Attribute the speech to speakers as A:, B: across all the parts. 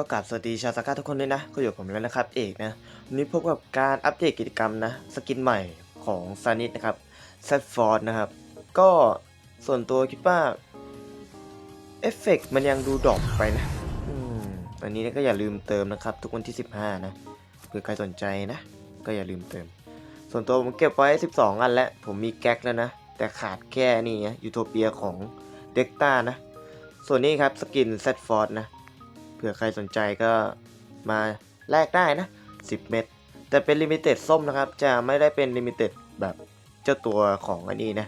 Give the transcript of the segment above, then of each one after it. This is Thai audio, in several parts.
A: ก็กราบสวัสดีชาวสก้าทุกคนด้วยนะก็อยู่กับผมแล้วนะครับเอกนะวันนี้พบกับการอัปเดตกิจกรรมนะสกินใหม่ของซานิสนะครับแซดฟอร์ดนะครับ ก็ส่วนตัวคิดว่าเอฟเฟกต์มันยังดูดรอปไปนะอืมอันนี้ก็อย่าลืมเติมนะครับ ทุกวันที่ 15 นะเผื่อใครสนใจนะ ก็อย่าลืมเติม ส่วนตัวผมเก็บไว้ 12 อันแล้ว ผมมีแก๊กแล้วนะ แต่ขาดแค่นี่นะยูโทเปียของเด็กต้านะ ส่วนนี้ครับสกินแซดฟอร์ดนะ เผื่อใครสนใจก็มาแลกได้นะ 10 เม็ดแต่เป็นลิมิเต็ดส้มนะครับ จะไม่ได้เป็นลิมิเต็ดแบบเจ้าตัวของอันนี้นะ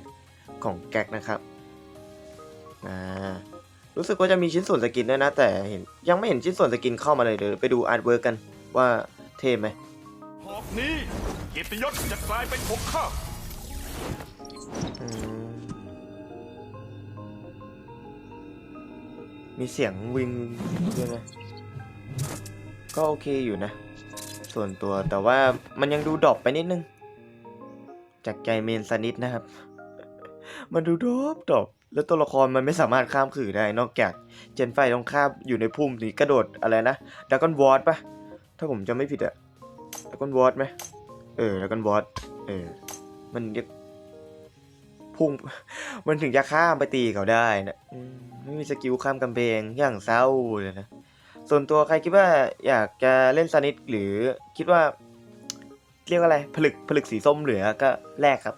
A: ของแก๊กนะครับอ่ารู้สึกว่าจะมีชิ้นส่วนสกินด้วยนะ แต่เห็นยังไม่เห็นชิ้นส่วนสกินเข้ามาเลยเดี๋ยวไปดูอาร์ตเวิร์กกันว่าเท่ไหม
B: หอกนี้เกียรติยศจะกลายเป็นของข้า
A: มีเสียงวิงด้วยนะก็โอเคอยู่นะ ส่วนตัวแต่ว่ามันยังดูดรอปไปนิดนึง จากใจเมนซานิดนะครับ มันดูดรอปดรอปแล้วตัวละครมันไม่สามารถข้ามขื่อได้นอกจากเจนไฟต้องข้ามอยู่ในพุ่มหรือกระโดดอะไรนะดักกอนวอตปะถ้าผมจะไม่ผิดอะดักกอนวอตไหมเออดักกอนวอตเออมันจะ พุ่ง มันถึงจะข้ามไปตีเขาได้นะไม่มีสกิลข้ามกำแพงอย่างเศร้าเลยนะ ส่วนตัวใครคิดว่าอยากจะเล่นซานิสหรือคิดว่า เรียกว่าอะไรผลึกผลึกสีส้มเหลือก็แลกครับ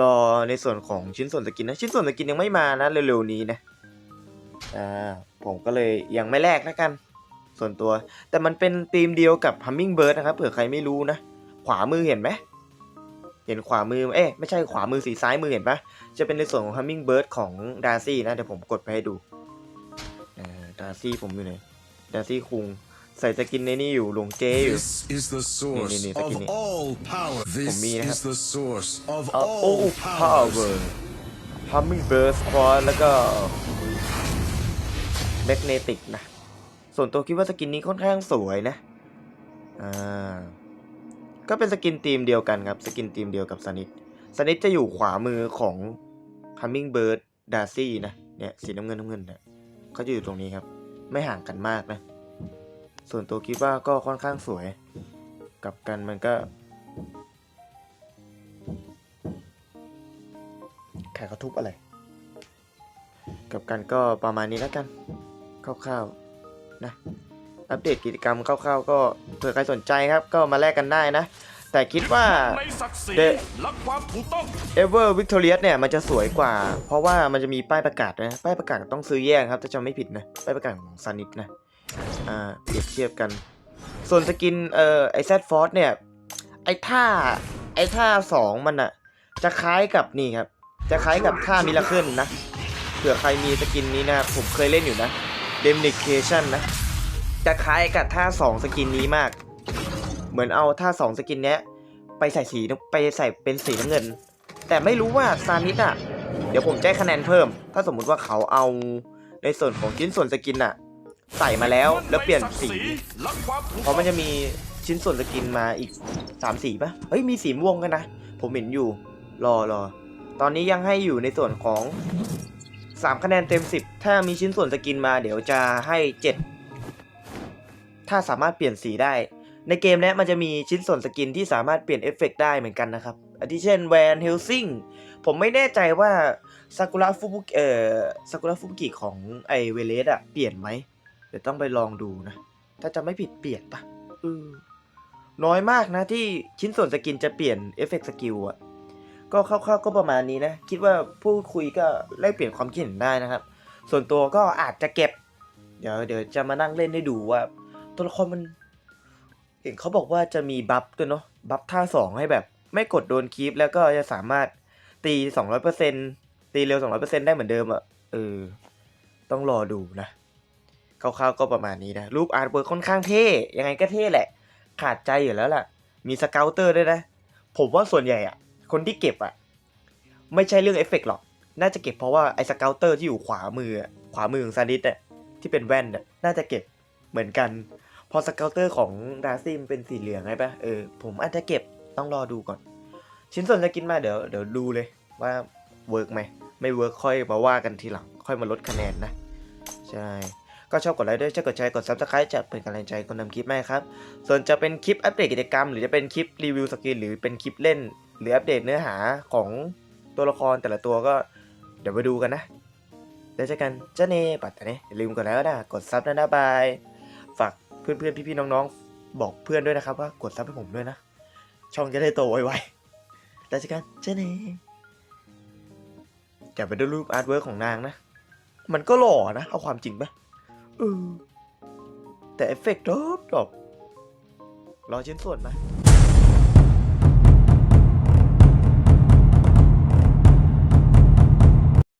A: รอในส่วนของชิ้นส่วนสกินนะ ชิ้นส่วนสกินยังไม่มานะเร็วๆนี้นะอ่าผมก็เลยยังไม่แลกแล้วกัน ส่วนตัว แต่มันเป็นธีมเดียวกับ Hummingbird นะครับเผื่อใครไม่รู้นะ ขวามือเห็นไหม เห็นขวามือ เอ๊ะไม่ใช่ขวามือสีซ้ายมือเห็นปะจะเป็นในส่วนของ Hummingbird ของดาร์ซี่นะ เดี๋ยวผมกดไปให้ดูดาร์ซี่ผมอยู่ไหนดาร์ซี่คุงใส่สกินในนี่อยู่หลวงเจอยู่
C: This is the source
A: Nee, nee, nee, dat
C: of
A: kan niet.
C: all power. This
A: meer, hè?
C: is the source of
A: เอา
C: all
A: โอ้
C: power.
A: power Hummingbird Squad แล้วก็ Magnetic นะ ส่วนตัวคิดว่าสกินนี้ค่อนข้างสวยนะ อ่า ก็เป็นสกินทีมเดียวกันครับ สกินทีมเดียวกับสนิทสนิทจะอยู่ขวามือของ Hummingbird Darcy นะ เนี่ยสีน้ำเงินน้ำเงินเนี่ยเขาจะอยู่ตรงนี้ครับ ไม่ห่างกันมากนะ ส่วนตัวคิดว่าก็ค่อนข้างสวย กับกันมันก็ใครเขาทุบอะไร กับกันก็ประมาณนี้แล้วกัน คร่าวๆนะ อัปเดตกิจกรรมคร่าวๆก็เผื่อใครสนใจครับก็มาแลกกันได้นะ แต่คิดว่า
B: ในศักดิ์ศรี
A: เด
B: และความถูกต้อง
A: Ever Victorious เนี่ยมันจะสวยกว่า เพราะว่ามันจะมีป้ายประกาศนะ ป้ายประกาศต้องซื้อแยกครับถ้าจำไม่ผิดนะ ป้ายประกาศของซานิสนะอ่าเปรียบเทียบกัน ส่วนสกินเอ่อไอแซดฟอร์เนี่ยไอท่าไอท่าสองมันอะจะคล้ายกับนี่ครับ จะคล้ายกับท่ามิราเคิลนะเผื่อใครมีสกินนี้นะผมเคยเล่นอยู่นะ d e m n i c a t i o n นะ จะคล้ายกับท่าสองสกินนี้มาก เหมือนเอาท่าสองสกินเนี้ยไปใส่สีไปใส่เป็นสีน้ำเงิน แต่ไม่รู้ว่าซานิสอะ เดี๋ยวผมแจะให้คะแนนเพิ่ม ถ้าสมมุติว่าเขาเอาในส่วนของชิ้นส่วนสกินอะ ใส่มาแล้วแล้วเปลี่ยนสีเพราะมันจะมีชิ้นส่วนสกินมาอีกสามสีปะเฮ้ยมีสีม่วงกันนะ ผมเห็นอยู่ รอรอตอนนี้ยังให้อยู่ในส่วนของสามคะแนนเต็มสิบถ้ามีชิ้นส่วนสกินมาเดี๋ยวจะให้เจ็ด ถ้าสามารถเปลี่ยนสีได้ ในเกมนี้มันจะมีชิ้นส่วนสกินที่สามารถเปลี่ยนเอฟเฟกต์ได้เหมือนกันนะครับอาทิเช่นแวนเฮลซิงผมไม่แน่ใจว่าซากุระฟุบุกิเอ่อซากุระฟุบุกิของไอเวเลสอะเปลี่ยนไหมเดี๋ยวต้องไปลองดูนะ ถ้าจะไม่ผิดเปลี่ยนปะเออน้อยมากนะที่ชิ้นส่วนสกินจะเปลี่ยนเอฟเฟกต์สกิลอะก็คร่าวๆก็ประมาณนี้นะ คิดว่าพูดคุยก็แลกเปลี่ยนความคิดเห็นได้นะครับ ส่วนตัวก็อาจจะเก็บ เดี๋ยวเดี๋ยวจะมานั่งเล่นให้ดูว่า ตัวละครมัน เห็นเขาบอกว่าจะมีบัฟด้วยเนาะบัฟท่าสองให้แบบ ไม่กดโดนคีปแล้วก็จะสามารถตีสองร้อยเปอร์เซ็นตีเร็วสองร้อยเปอร์เซ็นได้เหมือนเดิมอะเออ ต้องรอดูนะคร่าวๆก็ประมาณนี้นะ รูปอาร์ตเวิร์คค่อนข้างเท่ ยังไงก็เท่แหละ ขาดใจอยู่แล้วล่ะ มีสเกลเตอร์ด้วยนะ ผมว่าส่วนใหญ่อะคนที่เก็บอะไม่ใช่เรื่องเอฟเฟกต์หรอก น่าจะเก็บเพราะว่าไอ้สเกลเตอร์ที่อยู่ขวามืออะขวามือของซาดิสอะที่เป็นแว่นอะน่าจะเก็บเหมือนกัน พอสเกลเตอร์ของดาซี่มันเป็นสีเหลืองไงปะเออผมอาจจะเก็บต้องรอดูก่อน ชิ้นส่วนจะกินมาเดี๋ยวเดี๋ยวดูเลยว่าเวิร์กไหมไม่เวิร์กค่อยมาว่ากันทีหลัง ค่อยมาลดคะแนนนะ ใช่ ก็ชอบกดไลค์ด้วยช่วยกดแชร์กด subscribe จะเป็นกำลังใจคนทำคลิปให้ครับ ส่วนจะเป็นคลิปอัปเดตกิจกรรม หรือจะเป็นคลิปรีวิวสกินหรือเป็นคลิปเล่น หรืออัปเดตเนื้อหาของตัวละครแต่ละตัวก็เดี๋ยวไปดูกันนะแล้วเจอกันเจ้าเนปัตตาเนอย่าลืมกดไลค์นะกดซับนะนะบายฝาก เพื่อนๆพี่ๆน้องๆ บอกเพื่อนด้วยนะครับ ว่ากดซับให้ผมด้วยนะ ช่องจะได้โตไวๆแล้วเจอกันเจ้าเนอย่าไปดูรูปอาร์ตเวิร์กของนางนะ มันก็หล่อนะ เอาความจริงปะเออแต่เอฟเฟกต์ดรอปรอปรอชิ้นส่วนไหม